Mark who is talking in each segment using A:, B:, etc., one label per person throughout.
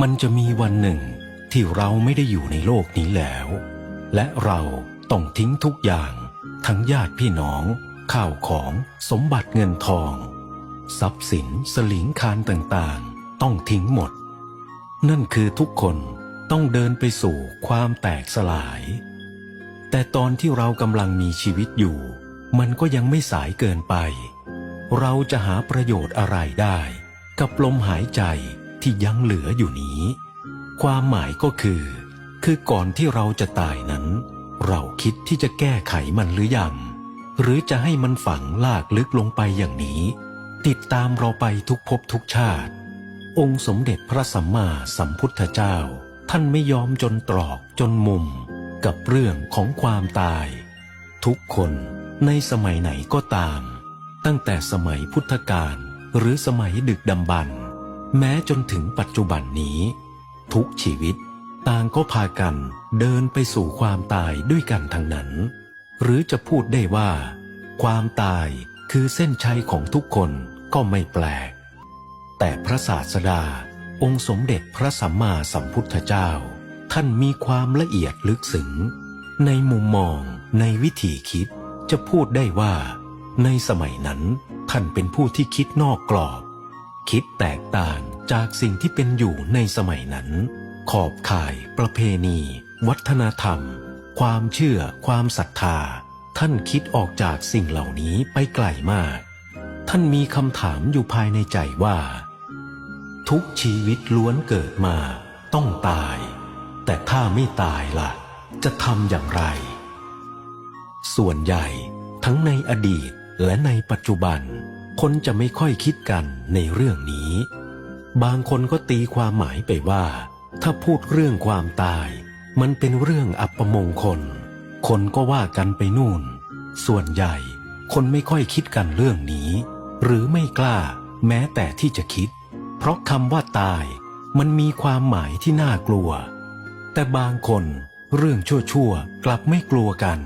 A: มันจะมีวันหนึ่งที่เราไม่ได้อยู่ในโลกนี้แล้ว และเราต้องทิ้งทุกอย่าง ทั้งญาติพี่น้อง ข้าวของสมบัติเงินทอง ทรัพย์สินสลิงคารต่างๆ ต้องทิ้งหมด นั่นคือทุกคนต้องเดินไปสู่ความแตกสลาย แต่ตอนที่เรากำลังมีชีวิตอยู่ มันก็ยังไม่สายเกินไป เราจะหาประโยชน์อะไรได้ กับลมหายใจ ที่ยังเหลืออยู่นี้ ความหมายก็คือ คือก่อนที่เราจะตายนั้น เราคิดที่จะแก้ไขมันหรือยัง หรือจะให้มันฝังลากลึกลงไปอย่างนี้ ติดตามเราไปทุกภพทุกชาติ องค์สมเด็จพระสัมมาสัมพุทธเจ้า ท่านไม่ยอมจนตรอกจนมุม กับเรื่องของความตาย ทุกคนในสมัยไหนก็ตาม ตั้งแต่สมัยพุทธกาลหรือสมัยดึกดำบรร แม้จนถึงปัจจุบันนี้ ทุกชีวิตต่างก็พากันเดินไปสู่ความตายด้วยกันทั้งนั้น หรือจะพูดได้ว่า ความตายคือเส้นชัยของทุกคนก็ไม่แปลก แต่พระศาสดา องค์สมเด็จพระสัมมาสัมพุทธเจ้า ท่านมีความละเอียดลึกซึ้งในมุมมองในวิธีคิดจะพูดได้ว่า ในสมัยนั้นท่านเป็นผู้ที่คิดนอกกรอบ คิดแตกต่าง จากสิ่งที่เป็นอยู่ในสมัยนั้น ขอบข่าย ประเพณี วัฒนธรรม ความเชื่อ ความศรัทธา ท่านคิดออกจากสิ่งเหล่านี้ไปไกลมาก ท่านมีคำถามอยู่ภายในใจว่า ทุกชีวิตล้วนเกิดมา ต้องตาย แต่ถ้าไม่ตายล่ะ จะทำอย่างไร ส่วนใหญ่ทั้งในอดีตและในปัจจุบัน คนจะไม่ค่อยคิดกันในเรื่องนี้ บางคนก็ตีความหมายไปว่า ถ้าพูดเรื่องความตาย มันเป็นเรื่องอัปมงคล คนก็ว่ากันไปนู่น ส่วนใหญ่ คนไม่ค่อยคิดกันเรื่องนี้ หรือไม่กล้าแม้แต่ที่จะคิด เพราะคำว่าตายมันมีความหมายที่น่ากลัว แต่บางคนเรื่องชั่วๆ กลับไม่กลัวกัน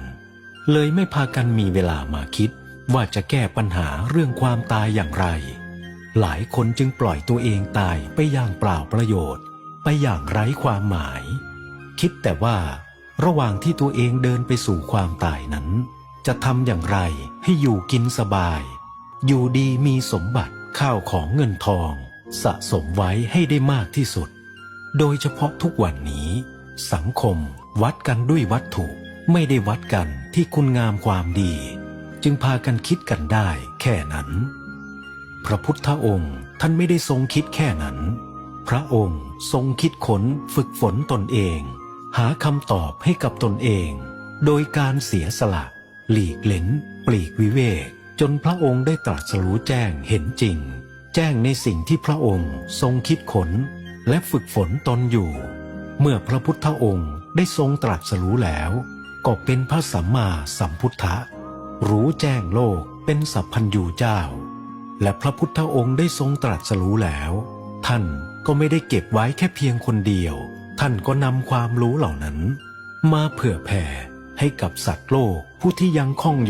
A: เลยไม่พากันมีเวลามาคิดว่าจะแก้ปัญหาเรื่องความตายอย่างไร หลายคนจึงปล่อยตัวเองตายไปอย่างเปล่าประโยชน์ ไปอย่างไร้ความหมาย คิดแต่ว่า ระหว่างที่ตัวเองเดินไปสู่ความตายนั้น จะทำอย่างไรให้อยู่กินสบาย อยู่ดีมีสมบัติข้าวของเงินทอง สะสมไว้ให้ได้มากที่สุด โดยเฉพาะทุกวันนี้ สังคมวัดกันด้วยวัตถุไม่ได้วัดกันที่คุณงามความดี จึงพากันคิดกันได้แค่นั้น พระพุทธองค์ท่านไม่ได้ทรงคิดแค่นั้น พระองค์ทรงคิดค้นฝึกฝนตนเอง หาคำตอบให้กับตนเอง โดยการเสียสละ หลีกเล้นปลีกวิเวก จนพระองค์ได้ตรัสรู้แจ้งเห็นจริง แจ้งในสิ่งที่พระองค์ทรงคิดค้นและฝึกฝนตนอยู่ เมื่อพระพุทธองค์ได้ทรงตรัสรู้แล้ว ก็เป็นพระสัมมาสัมพุทธะรู้แจ้งโลกเป็นสัพพัญญูเจ้า และพระพุทธองค์ได้ทรงตรัสรู้แล้ว ท่านก็ไม่ได้เก็บไว้แค่เพียงคนเดียว ท่านก็นำความรู้เหล่านั้น มาเผื่อแผ่ให้กับสัตว์โลกผู้ที่ยังคล่องอยู่